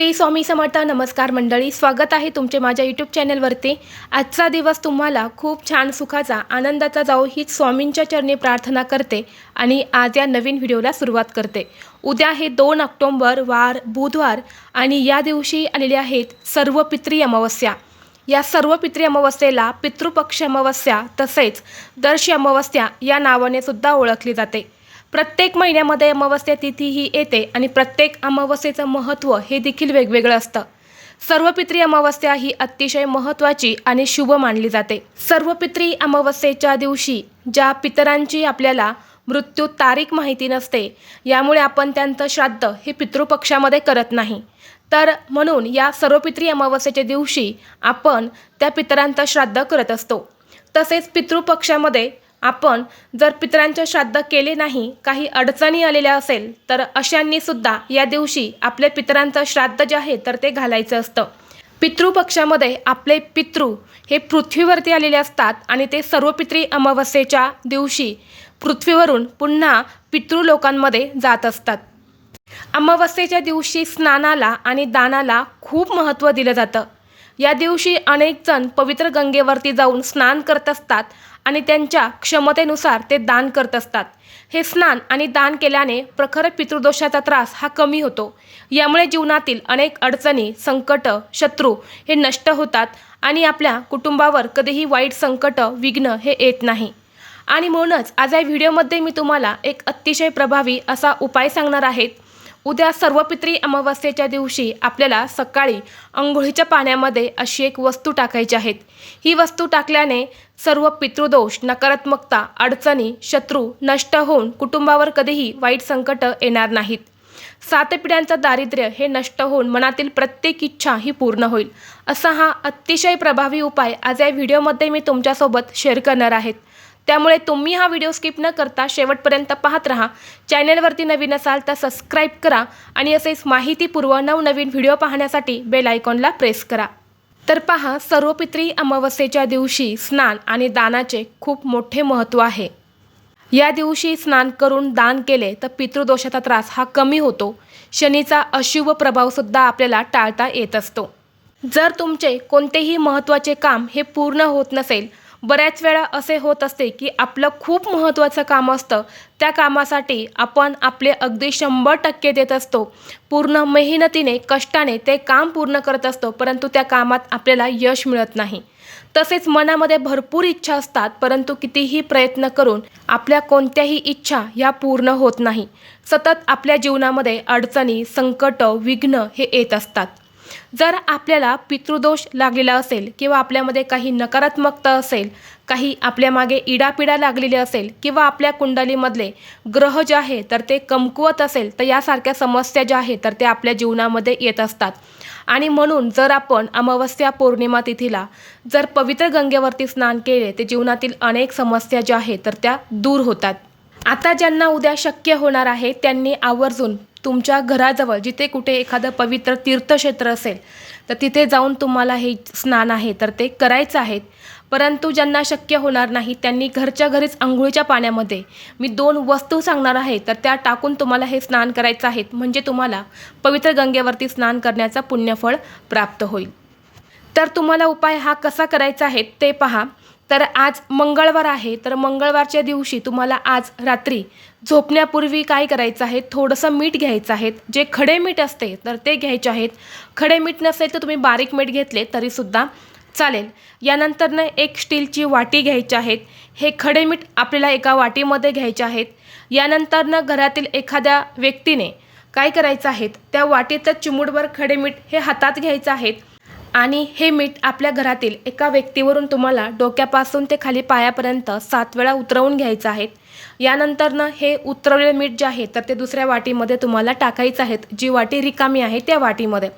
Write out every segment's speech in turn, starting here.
श्री स्वामी समर्थ नमस्कार मंडळी स्वागत आहे तुमचे माझ्या यूट्यूब चॅनलवरती आजचा दिवस तुम्हाला खूप छान सुखाचा आनंदाचा जाऊ हीच स्वामींच्या चरणी प्रार्थना करते आणि आज या नवीन व्हिडिओला सुरुवात करते. उद्या हे दोन ऑक्टोंबर वार बुधवार आणि या दिवशी आलेले आहेत सर्व पित्री अमावस्या. या सर्व पित्री अमावस्येला पितृपक्ष अमावस्या तसेच दर्श अमावस्या या नावाने सुद्धा ओळखली जाते. प्रत्येक महिन्यामध्ये अमावस्या तिथी ही येते आणि प्रत्येक अमावस्येचं महत्त्व हे देखील वेगवेगळं असतं. सर्व पित्री अमावस्या ही अतिशय महत्त्वाची आणि शुभ मानली जाते. सर्व पित्री अमावस्येच्या दिवशी ज्या पितरांची आपल्याला मृत्यू तारीख माहिती नसते यामुळे आपण त्यांचं श्राद्ध हे पितृपक्षामध्ये करत नाही. तर म्हणून या सर्व पित्री अमावस्येच्या दिवशी आपण त्या पितरांचं श्राद्ध करत असतो. तसेच पितृपक्षामध्ये आपण जर पितरांचे श्राद्ध केले नाही काही अडचणी आलेल्या असेल तर अशांनी सुद्धा या दिवशी आपल्या पितरांचं श्राद्ध जे आहे तर ते घालायचं असतं. पितृपक्षामध्ये आपले पितृ हे पृथ्वीवरती आलेले असतात आणि ते सर्व पित्री अमावस्येच्या दिवशी पृथ्वीवरून पुन्हा पितृलोकांमध्ये जात असतात. अमावस्येच्या दिवशी स्नानाला आणि दानाला खूप महत्त्व दिलं जातं. या दिवशी अनेक जण पवित्र गंगेवरती जाऊन स्नान करत असतात आणि त्यांच्या क्षमतेनुसार ते दान करत असतात. हे स्नान आणि दान केल्याने प्रखर पितृदोषाचा त्रास हा कमी होतो. यामुळे जीवनातील अनेक अडचणी संकट शत्रू हे नष्ट होतात आणि आपल्या कुटुंबावर कधीही वाईट संकट विघ्न हे येत नाही. आणि म्हणूनच आज या व्हिडिओमध्ये मी तुम्हाला एक अतिशय प्रभावी असा उपाय सांगणार आहेत उद्या सर्वपित्री अमावस्येच्या दिवशी आपल्याला सकाळी अंघोळीच्या पाण्यामध्ये अशी एक वस्तू टाकायची आहेत. ही वस्तू टाकल्याने सर्व पितृदोष नकारात्मकता अडचणी शत्रू नष्ट होऊन कुटुंबावर कधीही वाईट संकट येणार नाहीत. सात पिढ्यांचं दारिद्र्य हे नष्ट होऊन मनातील प्रत्येक इच्छा ही पूर्ण होईल. असा हा अतिशय प्रभावी उपाय आज या व्हिडिओमध्ये मी तुमच्यासोबत शेअर करणार आहेत त्यामुळे तुम्ही हा व्हिडिओ स्किप न करता शेवटपर्यंत पाहत राहा. चॅनलवरती नवीन असाल तर सबस्क्राईब करा आणि असेच माहितीपूर्व नवनवीन व्हिडिओ पाहण्यासाठी बेल आयकॉनला प्रेस करा. तर पहा सर्वपित्री अमावस्येच्या दिवशी स्नान आणि दानाचे खूप मोठे महत्त्व आहे. या दिवशी स्नान करून दान केले तर पितृदोषाचा त्रास हा कमी होतो. शनीचा अशुभ प्रभावसुद्धा आपल्याला टाळता येत असतो. जर तुमचे कोणतेही महत्त्वाचे काम हे पूर्ण होत नसेल बऱ्याच वेळा असे होत असते की आपलं खूप महत्त्वाचं काम असतं. त्या कामासाठी आपण आपले अगदी शंभर टक्के देत असतो. पूर्ण मेहनतीने कष्टाने ते काम पूर्ण करत असतो परंतु त्या कामात आपल्याला यश मिळत नाही. तसेच मनामध्ये भरपूर इच्छा असतात परंतु कितीही प्रयत्न करून आपल्या कोणत्याही इच्छा ह्या पूर्ण होत नाही. सतत आपल्या जीवनामध्ये अडचणी संकट विघ्न हे येत असतात. जर आपल्याला पितृदोष लागलेला असेल किंवा आपल्यामध्ये काही नकारात्मकता असेल काही आपल्या मागे इडापिडा लागलेली असेल किंवा आपल्या कुंडलीमधले ग्रह जे आहे तर ते कमकुवत असेल तर यासारख्या समस्या ज्या आहेत तर ते आपल्या जीवनामध्ये येत असतात. आणि म्हणून जर आपण अमावस्या पौर्णिमा तिथीला जर पवित्र गंगेवरती स्नान केले ते जीवनातील अनेक समस्या ज्या आहेत तर त्या दूर होतात. आता ज्यांना उद्या शक्य होणार आहे त्यांनी आवर्जून तुमच्या घराजवळ जिथे कुठे एखादं पवित्र तीर्थक्षेत्र असेल तर तिथे जाऊन तुम्हाला हे स्नान आहे तर ते करायचं आहेत परंतु ज्यांना शक्य होणार नाही त्यांनी घरच्या घरीच आंघोळीच्या पाण्यामध्ये मी दोन वस्तू सांगणार आहे तर त्या टाकून तुम्हाला हे स्नान करायचं आहे. म्हणजे तुम्हाला पवित्र गंगेवरती स्नान करण्याचा पुण्यफळ प्राप्त होईल. तर तुम्हाला उपाय हा कसा करायचा आहे ते पहा. तर आज मंगळवार आहे तर मंगळवारच्या दिवशी तुम्हाला आज रात्री झोपण्यापूर्वी काय करायचं आहे? थोडंसं मीठ घ्यायचं आहे. जे खडे मीठ असते तर ते घ्यायचे आहेत. खडे मीठ नसेल तर तुम्ही बारीक मीठ घेतले तरीसुद्धा चालेल. यानंतरनं एक स्टीलची वाटी घ्यायची आहेत. हे खडे मीठ आपल्याला एका वाटीमध्ये घ्यायचे आहेत. यानंतरनं घरातील एखाद्या व्यक्तीने काय करायचं आहेत त्या वाटीचं चिमूटभर खडे मीठ हे हातात घ्यायचं आहेत आणि हे मीठ आपल्या घरातील एका व्यक्तीवरून तुम्हाला डोक्यापासून ते खाली पायापर्यंत सात वेळा उतरवून घ्यायचं आहे. यानंतरनं हे उतरवलेलं मीठ जे आहे तर ते दुसऱ्या वाटीमध्ये तुम्हाला टाकायचं आहेत जी वाटी रिकामी आहे त्या वाटीमध्ये.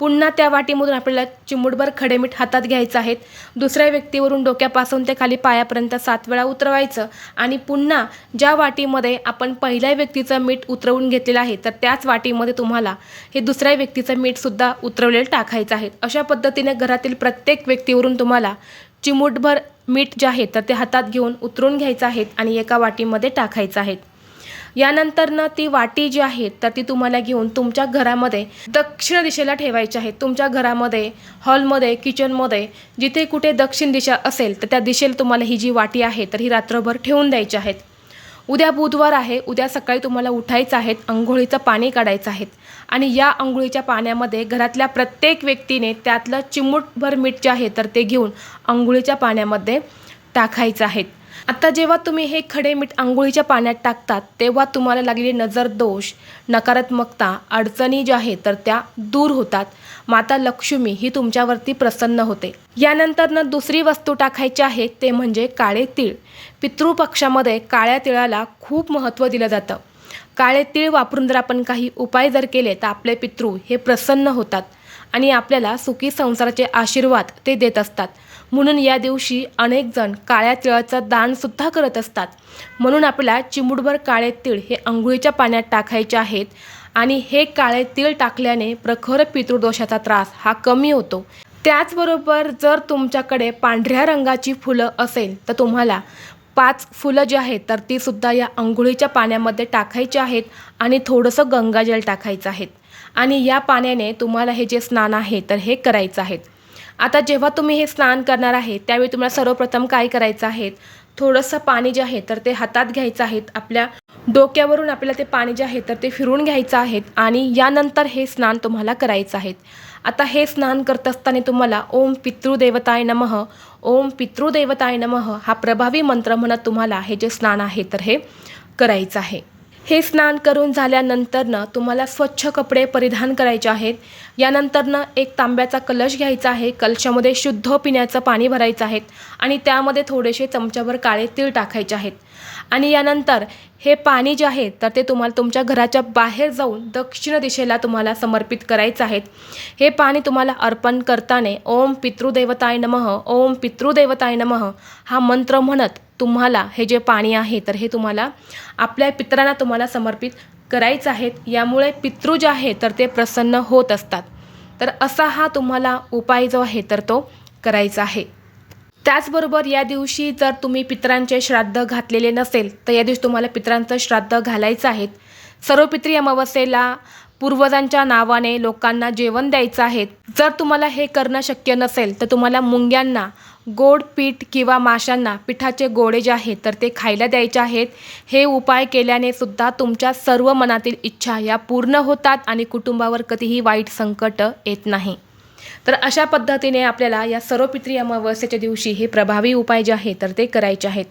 पुन्हा त्या वाटीमधून आपल्याला चिमुटभर खडे मीठ हातात घ्यायचं आहेत. दुसऱ्या व्यक्तीवरून डोक्यापासून ते खाली पायापर्यंत सात वेळा उतरवायचं आणि पुन्हा ज्या वाटीमध्ये आपण पहिल्या व्यक्तीचं मीठ उतरवून घेतलेलं आहे तर त्याच वाटीमध्ये तुम्हाला हे दुसऱ्या व्यक्तीचं मीठसुद्धा उतरवलेलं टाकायचं आहे. अशा पद्धतीने घरातील प्रत्येक व्यक्तीवरून तुम्हाला चिमूटभर मीठ जे आहे तर ते हातात घेऊन उतरून घ्यायचं आहेत आणि एका वाटीमध्ये टाकायचं आहेत यानंतर यानंतरनं ती वाटी जी आहे तर ती तुम्हाला घेऊन तुमच्या घरामध्ये दक्षिण दिशेला ठेवायची आहे. तुमच्या घरामध्ये हॉलमध्ये किचनमध्ये जिथे कुठे दक्षिण दिशा असेल तर त्या दिशेला तुम्हाला ही जी वाटी आहे तर ही रात्रभर ठेवून द्यायची आहेत. उद्या बुधवार आहे उद्या सकाळी तुम्हाला उठायचं आहे अंघोळीचं पाणी काढायचं आहे आणि या अंघोळीच्या पाण्यामध्ये घरातल्या प्रत्येक व्यक्तीने त्यातलं चिमूटभर मीठ जे आहे तर ते घेऊन अंघोळीच्या पाण्यामध्ये टाकायचं आहे आता जेव्हा तुम्ही हे खडे मीठ आंघोळीच्या पाण्यात टाकतात तेव्हा तुम्हाला लागलेले नजर दोष नकारात्मकता अडचणी ज्या आहेत तर त्या दूर होतात. माता लक्ष्मी ही तुमच्यावरती प्रसन्न होते. यानंतरनं दुसरी वस्तू टाकायची आहे ते म्हणजे काळे तीळ. पितृपक्षामध्ये काळ्या तिळाला खूप महत्त्व दिलं जातं. काळे तीळ वापरून जर आपण काही उपाय जर केले तर आपले पितृ हे प्रसन्न होतात. आणि आपल्याला सुखी संसाराचे आशीर्वाद ते देत असतात. म्हणून या दिवशी अनेक जण काळ्या तिळाचं दानसुद्धा करत असतात. म्हणून आपल्याला चिमुडभर काळे तीळ हे अंघोळीच्या पाण्यात टाकायचे आहेत आणि हे काळे तीळ टाकल्याने प्रखर पितृदोषाचा त्रास हा कमी होतो. त्याचबरोबर जर तुमच्याकडे पांढऱ्या रंगाची फुलं असेल तर तुम्हाला पाच फुलं जी आहेत तर ती सुद्धा या अंघोळीच्या पाण्यामध्ये टाकायची आहेत आणि थोडंसं गंगाजल टाकायचं आहे. आणि या पाण्याने तुम्हाला हे जे स्नान आहे तर हे करायचं आहे. आता जेव्हा तुम्ही हे स्नान करणार आहे त्यावेळी तुम्हाला सर्वप्रथम काय करायचं आहे? थोडंसं पाणी जे आहे तर ते हातात घ्यायचं आहे. आपल्या डोक्यावरून आपल्याला ते पाणी जे आहे तर ते फिरून घ्यायचं आहे आणि यानंतर हे स्नान तुम्हाला करायचं आहे. आता हे स्नान करत असताना तुम्हाला ओम पितृदेवताय नमः ओम पितृदेवताय नमः हा प्रभावी मंत्र म्हणत तुम्हाला हे जे स्नान आहे तर हे करायचं आहे. हे स्नान करून झाल्यानंतरनं तुम्हाला स्वच्छ कपडे परिधान करायचे आहेत. यानंतरनं एक तांब्याचा कलश घ्यायचा आहे. कलशामध्ये शुद्ध पिण्याचं पाणी भरायचं आहे आणि त्यामध्ये थोडेसे चमच्याभर काळे तीळ टाकायचे आहेत. आणि यानंतर हे पाणी जे आहे तर ते तुम्हाला तुमच्या घराच्या बाहेर जाऊन दक्षिण दिशेला तुम्हाला समर्पित करायचं आहे. हे पाणी तुम्हाला अर्पण करताना ओम पितृदेवताय नमः ओम पितृदेवताय नमः हा मंत्र म्हणत तुम्हाला हे जे पाणी आहे तर हे तुम्हाला आपल्या पितरांना तुम्हाला समर्पित करायचं आहे. यामुळे पितृ जे आहे तर ते प्रसन्न होत असतात. तर असा हा तुम्हाला उपाय जो आहे तर तो करायचा आहे. त्याचबरोबर या दिवशी जर तुम्ही पितरांचे श्राद्ध घातलेले नसेल तर या दिवशी तुम्हाला पितरांचं श्राद्ध घालायचं आहे सर्व पित्री अमावस्येला पूर्वजांच्या नावाने लोकांना जेवण द्यायचं आहे. जर तुम्हाला हे करणं शक्य नसेल तर तुम्हाला मुंग्यांना गोड पीठ किंवा माशांना पिठाचे गोळे जे आहेत तर ते खायला द्यायचे आहेत. हे उपाय केल्याने सुद्धा तुमच्या सर्व मनातील इच्छा या पूर्ण होतात आणि कुटुंबावर कधीही वाईट संकट येत नाही. तर अशा पद्धतीने आपल्याला या सर्वपित्री अमावस्येच्या दिवशी हे प्रभावी उपाय जे आहे तर ते करायचे आहेत.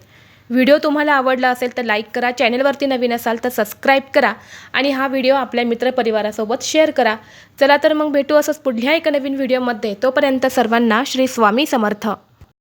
व्हिडिओ तुम्हाला आवडला असेल तर लाईक करा चॅनलवरती नवीन असाल तर सबस्क्राईब करा आणि हा व्हिडिओ आपल्या मित्रपरिवारासोबत शेअर करा. चला तर मग भेटू असंच पुढल्या एका नवीन व्हिडिओमध्ये. तोपर्यंत सर्वांना श्री स्वामी समर्थ.